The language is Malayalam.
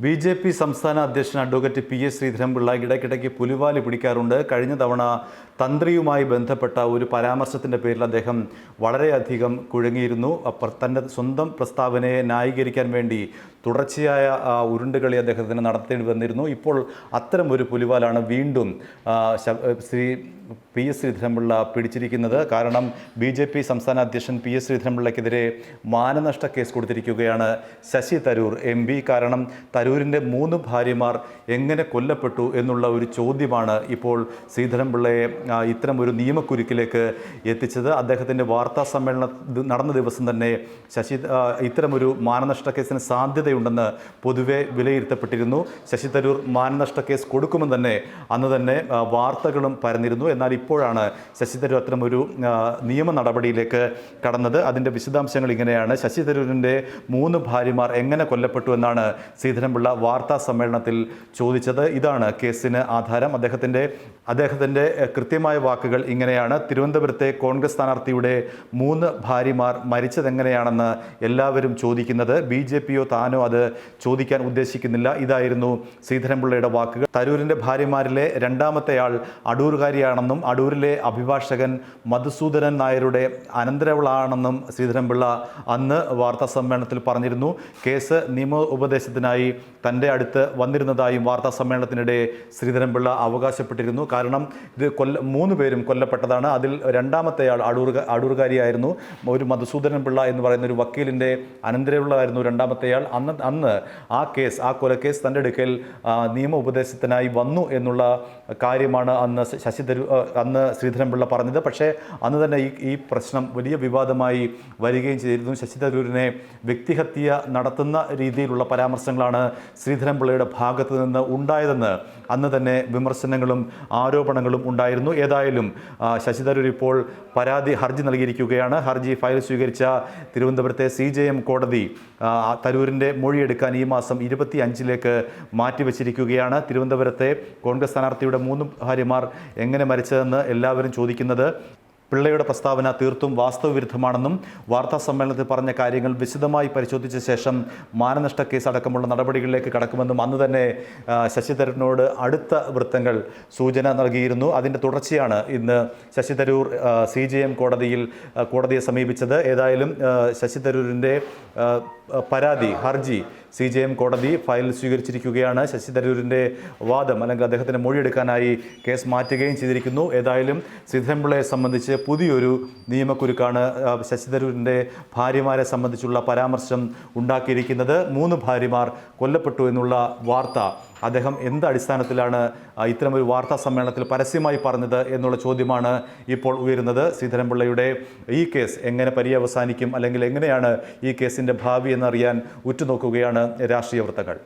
ബി ജെ പി സംസ്ഥാന അധ്യക്ഷൻ അഡ്വക്കേറ്റ് പി എസ് ശ്രീധരൻപിള്ള ഇടയ്ക്കിടയ്ക്ക് പുലിവാലി പിടിക്കാറുണ്ട്. കഴിഞ്ഞ തവണ തന്ത്രിയുമായി ബന്ധപ്പെട്ട ഒരു പരാമർശത്തിന്റെ പേരിൽ അദ്ദേഹം വളരെയധികം കുഴങ്ങിയിരുന്നു. തന്റെ സ്വന്തം പ്രസ്താവനയെ ന്യായീകരിക്കാൻ വേണ്ടി തുടർച്ചയായ ഉരുണ്ടുകളി അദ്ദേഹത്തിന് നടത്തേണ്ടി വന്നിരുന്നു. ഇപ്പോൾ അത്തരം ഒരു പുലിവാലാണ് വീണ്ടും ശ്രീ പി എസ് ശ്രീധരൻപിള്ള പിടിച്ചിരിക്കുന്നത്. കാരണം ബി ജെ പി സംസ്ഥാന അധ്യക്ഷൻ പി എസ് ശ്രീധരൻപിള്ളയ്ക്കെതിരെ മാനനഷ്ട കേസ് കൊടുത്തിരിക്കുകയാണ് ശശി തരൂർ എം കാരണം തരൂരിന്റെ മൂന്ന് ഭാര്യമാർ എങ്ങനെ കൊല്ലപ്പെട്ടു എന്നുള്ള ഒരു ചോദ്യമാണ് ഇപ്പോൾ ശ്രീധരൻപിള്ളയെ ഇത്തരം ഒരു നിയമക്കുരുക്കിലേക്ക് എത്തിച്ചത്. അദ്ദേഹത്തിന്റെ വാർത്താ സമ്മേളനം നടന്ന ദിവസം തന്നെ ശശി ഇത്തരമൊരു മാനനഷ്ട കേസിന് സാധ്യതയുണ്ടെന്ന് പൊതുവെ വിലയിരുത്തപ്പെട്ടിരുന്നു. ശശി തരൂർ മാനനഷ്ട കേസ് കൊടുക്കുമെന്ന് തന്നെ അന്ന് തന്നെ വാർത്തകളും പരന്നിരുന്നു. എന്നാൽ ഇപ്പോഴാണ് ശശി തരൂർ അത്തരമൊരു നിയമ നടപടിയിലേക്ക് കടന്നത്. അതിന്റെ വിശദാംശങ്ങൾ ഇങ്ങനെയാണ്. ശശി തരൂരിന്റെ മൂന്ന് ഭാര്യമാർ എങ്ങനെ കൊല്ലപ്പെട്ടു എന്നാണ് ശ്രീധരൻപിള്ള വാർത്താ സമ്മേളനത്തിൽ ചോദിച്ചത് ഇതാണ് കേസിന് ആധാരം. അദ്ദേഹത്തിന്റെ അദ്ദേഹത്തിന്റെ കൃത്യമായ വാക്കുകൾ ഇങ്ങനെയാണ്. തിരുവനന്തപുരത്തെ കോൺഗ്രസ് സ്ഥാനാർത്ഥിയുടെ മൂന്ന് ഭാര്യമാർ മരിച്ചതെങ്ങനെയാണെന്ന് എല്ലാവരും ചോദിക്കുന്നത്. ബി ജെ പിയോ താനോ അത് ചോദിക്കാൻ ഉദ്ദേശിക്കുന്നില്ല. ഇതായിരുന്നു ശ്രീധരൻപിള്ളയുടെ വാക്കുകൾ. തരൂരിന്റെ ഭാര്യമാരിലെ രണ്ടാമത്തെയാൾ അടൂരുകാരിയാണെന്നും അടൂരിലെ അഭിഭാഷകൻ മധുസൂദനൻ നായരുടെ അനന്തരവളാണെന്നും ശ്രീധരൻപിള്ള അന്ന് വാർത്താ സമ്മേളനത്തിൽ പറഞ്ഞിരുന്നു. കേസ് നിയമ ഉപദേശത്തിനായി തന്റെ അടുത്ത് വന്നിരുന്നതായും വാർത്താ സമ്മേളനത്തിനിടെ ശ്രീധരൻപിള്ള അവകാശപ്പെട്ടിരുന്നു. കാരണം ഇത് കൊല്ല മൂന്ന് പേരും കൊല്ലപ്പെട്ടതാണ്. അതിൽ രണ്ടാമത്തെയാൾ അടൂർ അടൂർകാരിയായിരുന്നു. ഒരു മധുസൂദനൻ പിള്ള എന്ന് പറയുന്ന ഒരു വക്കീലിന്റെ അനന്തരമുള്ളതായിരുന്നു രണ്ടാമത്തെയാൾ. അന്ന് അന്ന് ആ കേസ് ആ കൊലക്കേസ് തന്റെ അടുക്കൽ നിയമ ഉപദേശത്തിനായി വന്നു എന്നുള്ള കാര്യമാണ് അന്ന് ശശി തരൂർ ആ, അന്ന് ശ്രീധരൻപിള്ള പറഞ്ഞത്. പക്ഷേ അന്ന് തന്നെ ഈ ഈ പ്രശ്നം വലിയ വിവാദമായി വരികയും ചെയ്തിരുന്നു. ശശി തരൂരിനെ വ്യക്തിഹത്യ നടത്തുന്ന രീതിയിലുള്ള പരാമർശങ്ങളാണ് ശ്രീധരൻപിള്ളയുടെ ഭാഗത്ത് നിന്ന് ഉണ്ടായതെന്ന് അന്ന് തന്നെ വിമർശനങ്ങളും ആരോപണങ്ങളും ഉണ്ടായിരുന്നു. ഏതായാലും ആ, ശശി തരൂർ ഇപ്പോൾ പരാതി ഹർജി നൽകിയിരിക്കുകയാണ്. ഹർജി ഫയൽ സ്വീകരിച്ച തിരുവനന്തപുരത്തെ സി ജെ എം കോടതി തരൂരിന്റെ മൊഴിയെടുക്കാൻ ഈ മാസം ഇരുപത്തി അഞ്ചിലേക്ക് മാറ്റിവെച്ചിരിക്കുകയാണ്. തിരുവനന്തപുരത്തെ കോൺഗ്രസ് സ്ഥാനാർത്ഥിയുടെ മൂന്ന് ഭാര്യമാർ എങ്ങനെ മരിച്ചതെന്ന് എല്ലാവരും ചോദിക്കുന്നത്. പിള്ളയുടെ പ്രസ്താവന തീർത്തും വാസ്തവവിരുദ്ധമാണെന്നും വാർത്താ സമ്മേളനത്തിൽ പറഞ്ഞ കാര്യങ്ങൾ വിശദമായി പരിശോധിച്ച ശേഷം മാനനഷ്ട കേസ് അടക്കമുള്ള നടപടികളിലേക്ക് കടക്കുമെന്നും അന്ന് തന്നെ ശശിധരനോട് അടുത്ത വൃത്തങ്ങൾ സൂചന നൽകിയിരുന്നു. അതിന്റെ തുടർച്ചയാണ് ഇന്ന് Shashi Tharoor C G M കോടതിയിൽ കോടതിയെ സമീപിച്ചത്. ഏതായാലും ശശിതരൂരിന്റെ പരാതി ഹർജി സി ജെ എം കോടതി ഫയൽ സ്വീകരിച്ചിരിക്കുകയാണ്. ശശി തരൂരിന്റെ വാദം അല്ലെങ്കിൽ അദ്ദേഹത്തിന്റെ മൊഴിയെടുക്കാനായി കേസ് മാറ്റുകയും ചെയ്തിരിക്കുന്നു. ഏതായാലും ശ്രീധരൻപിള്ളയെ സംബന്ധിച്ച് പുതിയൊരു നിയമക്കുരുക്കാണ് ആ, ശശി തരൂരിന്റെ ഭാര്യമാരെ സംബന്ധിച്ചുള്ള പരാമർശം ഉണ്ടാക്കിയിരിക്കുന്നത്. മൂന്ന് ഭാര്യമാർ കൊല്ലപ്പെട്ടു എന്നുള്ള വാർത്ത അദ്ദേഹം എന്ത് അടിസ്ഥാനത്തിലാണ് ഇത്തരമൊരു വാർത്താ സമ്മേളനത്തിൽ പരസ്യമായി പറഞ്ഞത് എന്നുള്ള ചോദ്യമാണ് ഇപ്പോൾ ഉയരുന്നത്. ശ്രീധരൻപിള്ളയുടെ ഈ കേസ് എങ്ങനെ പര്യവസാനിക്കും അല്ലെങ്കിൽ എങ്ങനെയാണ് ഈ കേസിന്റെ ഭാവി എന്നറിയാൻ ഉറ്റുനോക്കുകയാണ് രാഷ്ട്രീയ വൃത്തങ്ങൾ